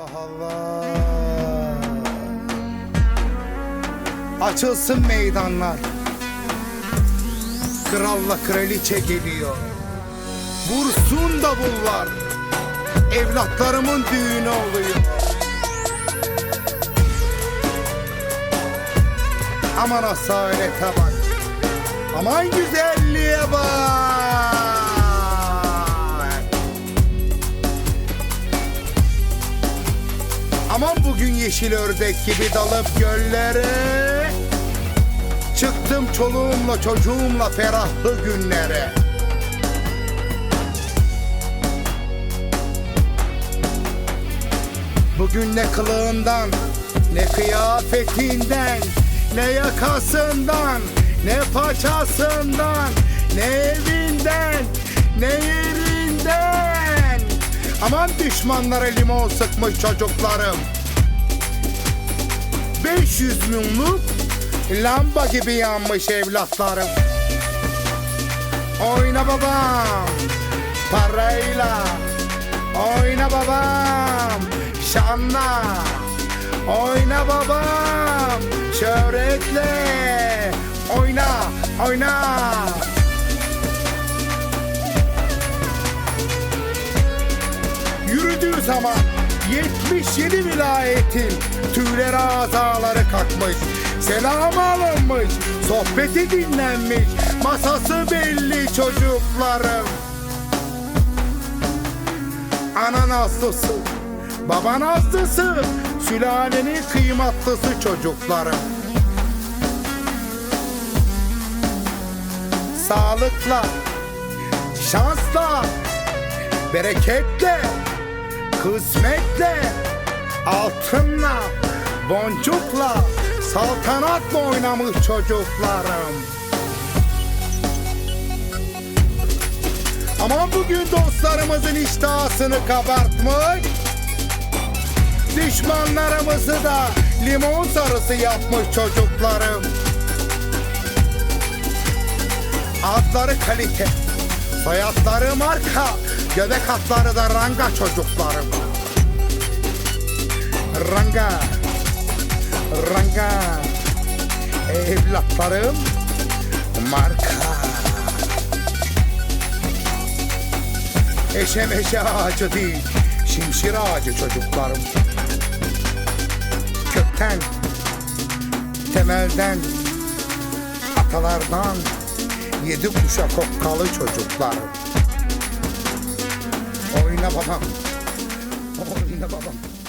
Allah Allah. Açılsın meydanlar. Kralla kraliçe geliyor. Vursun davullar Evlatlarımın düğünü oluyor. Aman asalete bak. Aman güzelliğe bak. Aman bugün yeşil ördek gibi dalıp göllere. Çıktım çoluğumla çocuğumla ferahlı günlere. Bugün ne kılığından, ne kıyafetinden, ne yakasından, ne paçasından, ne evinden, Aman düşmanlara limon sıkmış çocuklarım. 500 mumluk lamba gibi yanmış evlatlarım. Oyna babam parayla Oyna babam şanla Oyna babam şöhretle Oyna oyna zaman 77 vilayetin tüyleri azaları kalkmış. Selam alınmış, sohbeti dinlenmiş, masası belli çocuklarım. Anan aslısı, baban aslısı, sülalenin kıymatlısı çocuklarım. Sağlıkla, şansla, bereketle, kısmetle, altınla, boncukla, saltanatla oynamış çocuklarım. Aman bugün dostlarımızın iştahını kabartmış, düşmanlarımızı da limon sarısı yapmış çocuklarım. Adları kalite, soyadları marka, göbek hatları da ranga çocuklarım. Ranga, ranga, evlatlarım marka. Eşe meşe ağacı değil, şimşir ağacı çocuklarım. Kökten, temelden, atalardan, yedi kuşak okkalı çocuklar. Oyna babam, oyna babam.